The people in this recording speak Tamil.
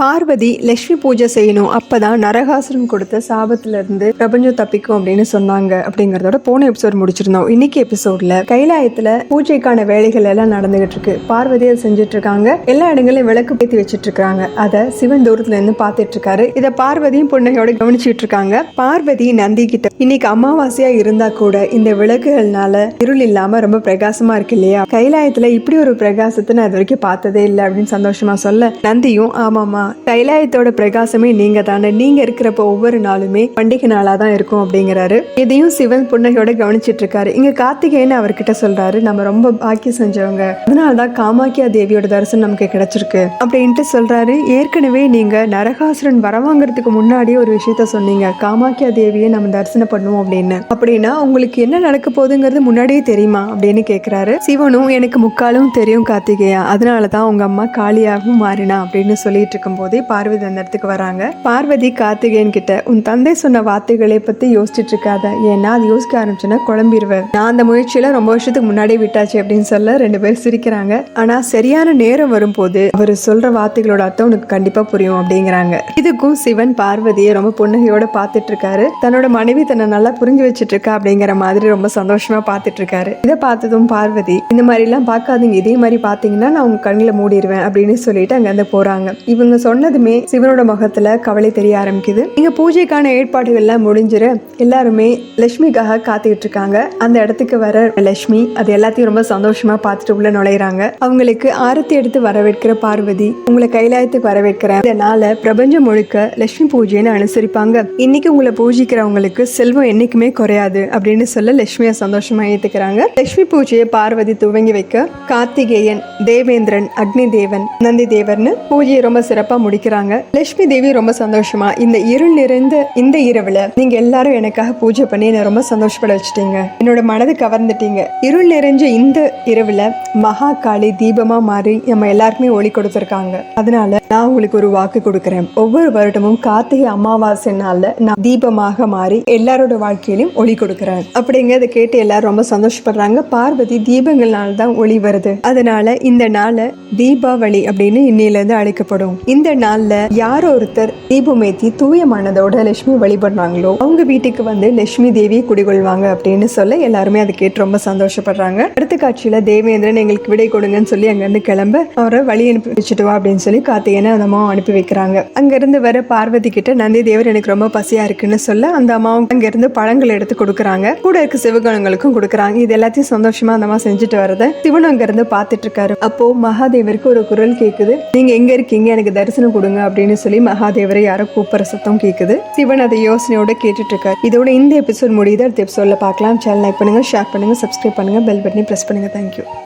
பார்வதி லக்ஷ்மி பூஜை செய்யணும். அப்பதான் நரகாசுரன் கொடுத்த சாபத்திலிருந்து பிரபஞ்சம் தப்பிக்கும் அப்படின்னு சொன்னாங்க அப்படிங்கறதோட போன எபிசோட் முடிச்சிருந்தோம். இன்னைக்கு எபிசோட்ல கைலாயத்துல பூஜைக்கான வேலைகள் எல்லாம் நடந்துகிட்டு இருக்கு. பார்வதி அதை செஞ்சுட்டு இருக்காங்க. எல்லா இடங்களையும் விளக்கு பேத்தி வச்சிட்டு இருக்காங்க. அதை சிவன் தூரத்துல இருந்து பாத்துட்டு இருக்காரு. இதை பார்வதியும் புன்னகையோட கவனிச்சிட்டு இருக்காங்க. பார்வதி நந்தி கிட்ட இன்னைக்கு அமாவாசையா இருந்தா கூட இந்த விளக்குகள்னால இருள் இல்லாம ரொம்ப பிரகாசமா இருக்கு இல்லையா? கைலாயத்துல இப்படி ஒரு பிரகாசத்தை நான் இது வரைக்கும் பார்த்ததே இல்லை அப்படின்னு சந்தோஷமா சொல்ல நந்தியும் ஆமாமா தைலாயத்தோட பிரகாசமே நீங்க தானே. நீங்க இருக்கிறப்ப ஒவ்வொரு நாளுமே பண்டிகை நாளா தான் இருக்கும் அப்படிங்கிறாரு. இதையும் சிவன் புன்னகையோட கவனிச்சிட்டு இருக்காரு இங்க கார்த்திகேயன் அவர்கிட்ட சொல்றாரு நம்ம ரொம்ப பாக்கியம் செஞ்சவங்க. அதனாலதான் காமாக்கியா தேவியோட தரிசனம் நமக்கு கிடைச்சிருக்கு. அப்படின்ட்டு சொல்றாரு. ஏற்கனவே நீங்க நரகாசுரன் வரவாங்கிறதுக்கு முன்னாடியே ஒரு விஷயத்த சொன்னீங்க. காமாக்கியா தேவியை நம்ம தரிசனம் பண்ணுவோம் அப்படின்னு. அப்படின்னா உங்களுக்கு என்ன நடக்க போகுதுங்கிறது முன்னாடியே தெரியுமா? அப்படின்னு கேக்குறாரு. சிவனும் எனக்கு முக்காலும் தெரியும் கார்த்திகேயா. அதனாலதான் உங்க அம்மா காளியாகவும் மாறினா. அப்படின்னு சொல்லிட்டு போதே பார்வதி அந்த இடத்துக்கு வராங்க. பார்வதி கார்த்திகேயன் கிட்ட உன் தந்தை சொன்ன வார்த்தைகளை பத்தி யோசிச்சுட்டு இருக்காத ஏன்னா அது யோசிக்க ஆரம்பிச்சுன்னா குழம்பிடுவேன் நான் அந்த முயற்சியில ரொம்ப வருஷத்துக்கு முன்னாடியே விட்டாச்சு அப்படின்னு சொல்ல ரெண்டு பேரும் சிரிக்கிறாங்க. ஆனா சரியான நேரம் வரும்போது அவர் சொல்ற வார்த்தைகளோட அர்த்தம் உனக்கு கண்டிப்பா புரியும் அப்படிங்கிறாங்க. இதுக்கும் சிவன் பார்வதியை ரொம்ப புன்னகையோட பார்த்துட்டு இருக்காரு தன்னோட மனைவி தன்னை நல்லா புரிஞ்சு வச்சிட்டு இருக்கா அப்படிங்கிற மாதிரி ரொம்ப சந்தோஷமா பார்த்துட்டு இருக்காரு இதை பார்த்ததும் பார்வதி இந்த மாதிரி எல்லாம் பார்க்காதீங்க. இதே மாதிரி பாத்தீங்கன்னா நான் உங்க கண்ணில மூடிடுவேன் அப்படின்னு சொல்லிட்டு அங்க இருந்து போறாங்க. இவங்க சொன்னதுமே சிவனோட முகத்துல கவலை தெரிய ஆரம்பிக்குது. இங்க பூஜைக்கான ஏற்பாடுகள் எல்லாம் முடிஞ்சிட எல்லாருமே லட்சுமிக்காக காத்துக்கிட்டு இருக்காங்க. அந்த இடத்துக்கு வர லட்சுமி அது எல்லாத்தையும் ரொம்ப சந்தோஷமா பார்த்துட்டு உள்ள நுழையிறாங்க. அவங்களுக்கு ஆரத்தி எடுத்து வரவேற்கிற பார்வதி உங்களை கைலாயத்துக்கு வரவேற்கிறேன். இதனால பிரபஞ்சம் முழுக்க லட்சுமி பூஜைன்னு அனுசரிப்பாங்க. இன்னைக்கு உங்களை பூஜிக்கிறவங்களுக்கு செல்வம் என்னைக்குமே குறையாது அப்படின்னு சொல்ல லட்சுமியை சந்தோஷமா ஏத்துக்கிறாங்க. லட்சுமி பூஜையை பார்வதி துவங்கி வைக்க கார்த்திகேயன் தேவேந்திரன் அக்னி தேவன் நந்தி தேவர்னு பூஜையை ரொம்ப சிறப்பாக முடிக்கிறாங்க. லட்சுமி தேவி ரொம்ப சந்தோஷமா இந்த இருள் நிறைந்த இந்த இரவுல நீங்க எல்லாரும் எனக்காக பூஜை பண்ணி என்னை ரொம்ப சந்தோஷப்பட வச்சுட்டீங்க. என்னோட மனது கவர்ந்துட்டீங்க. இருள் நிறைஞ்ச இந்த இரவுல மகா காளி தீபமா மாறி நம்ம எல்லாருக்குமே ஒளி கொடுத்துருக்காங்க. அதனால நான் உங்களுக்கு ஒரு வாக்கு கொடுக்குறேன். ஒவ்வொரு வருடமும் கார்த்திகை அமாவாசை நாள்ல நான் தீபமாக மாறி எல்லாரோட வாழ்க்கையிலும் ஒளி கொடுக்குறேன். அப்படிங்கறத கேட்டு எல்லாரும் ரொம்ப சந்தோஷப்படுறாங்க. பார்வதி தீபங்கள்னால தான் ஒளி வருது. அதனால இந்த நாளை தீபாவளி அப்படின்னு இன்னையில இருந்து அழைக்கப்படும். இந்த நாள்ல யார் ஒருத்தர் தீபமேத்தி தூய மனதோட லட்சுமி வழிபடுறாங்களோ அவங்க வீட்டுக்கு வந்து லட்சுமி தேவி குடிகொள்வாங்க அப்படின்னு சொல்ல எல்லாருமே அதை கேட்டு ரொம்ப சந்தோஷப்படுறாங்க. அடுத்த காட்சியில தேவேந்திரன் எங்களுக்கு விடை கொடுங்கன்னு சொல்லி அங்க இருந்து கிளம்ப அவரை வழி அனுப்பி வச்சுட்டு வா அப்படின்னு சொல்லி கார்த்திகேயனை அந்த அம்மாவும் அனுப்பி வைக்கிறாங்க. அங்க இருந்து வர பார்வதி கிட்ட நந்தி தேவர் எனக்கு ரொம்ப பசியா இருக்குன்னு சொல்ல அந்த அம்மாவும் அங்க இருந்து பழங்கள் எடுத்து கொடுக்குறாங்க. கூட இருக்க சிவகணங்களுக்கும் கொடுக்குறாங்க. இது எல்லாத்தையும் சந்தோஷமா அந்த அம்மா செஞ்சுட்டு வரத. சிவன் அங்க இருந்து பாத்துட்டு இருக்காரு. அப்போ மகாதேவருக்கு ஒரு குரல் கேக்குது. நீங்க எங்க இருக்கீங்க? எனக்கு தரிசனம் கொடுங்க அப்படின்னு சொல்லி மகாதேவரை யாரோ கூப்பிடுற சத்தம் கேட்குது சிவன் அதை யோசனையோட கேட்டுட்டு இருக்காரு இதோட இந்த எபிசோட் முடியுது. அடுத்த எபிசோட்ல பார்க்கலாம். சேனல் லைக் பண்ணுங்க ஷேர் பண்ணுங்க சப்ஸ்கிரைப் பண்ணுங்க பெல் பட்டனை ப்ரெஸ் பண்ணுங்க. Thank you